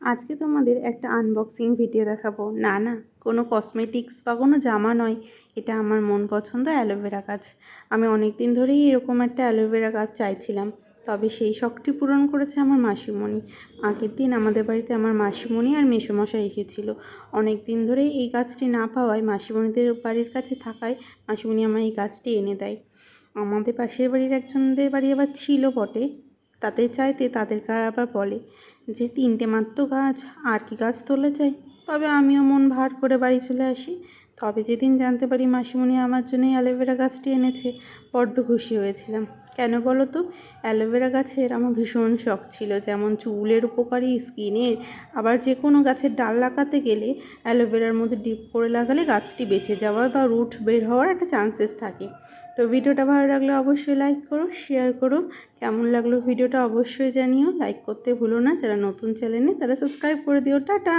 আজকে তোমাদের একটা আনবক্সিং ভিডিও দেখাবো। না না, কোনো কসমেটিক্স বা কোনো জামা নয়। এটা আমার মন পছন্দ অ্যালোভেরা গাছ। আমি অনেক দিন ধরেই এরকম একটা অ্যালোভেরা গাছ চাইছিলাম, তবে সেই শখটি পূরণ করেছে আমার মাসিমণি। আগের দিন আমাদের বাড়িতে আমার মাসিমণি আর মেসোমশাই এসেছিল। অনেক দিন ধরেই এই গাছটি না পাওয়ায় মাসিমণিদের বাড়ির কাছে থাকায় মাসিমণি আমার এই গাছটি এনে দেয়। আমাদের পাশের বাড়ির একজনদের বাড়ি আবার ছিল বটে। তাতে চাইতে তাদেরকে আবার বলে যে, তিনটে মাত্র গাছ, আর কি গাছ তোলা যায়? তবে আমিও মন ভার করে বাড়ি চলে আসি। তবে যেদিন জানতে পারি মাসিমণি আমার জন্য অ্যালোভেরা গাছটি এনেছে, বড্ড খুশি হয়েছিলাম। কেন বলো তো? অ্যালোভেরা গাছের আমার ভীষণ শখ ছিল, যেমন চুলের উপকারী, স্কিনের, আবার যে কোনো গাছের ডাল লাগাতে গেলে অ্যালোভেরার মধ্যে ডিপ করে লাগালে গাছটি বেঁচে যাওয়ার বা রুট বের হওয়ার একটা চান্সেস থাকে। তো ভিডিওটা ভালো লাগলে অবশ্যই লাইক করো শেয়ার করো। কেমন লাগল ভিডিওটা অবশ্যই জানিও। লাইক করতে ভুলো না, যারা নতুন চ্যানেলে তারা সাবস্ক্রাইব করে দিও। টাটা!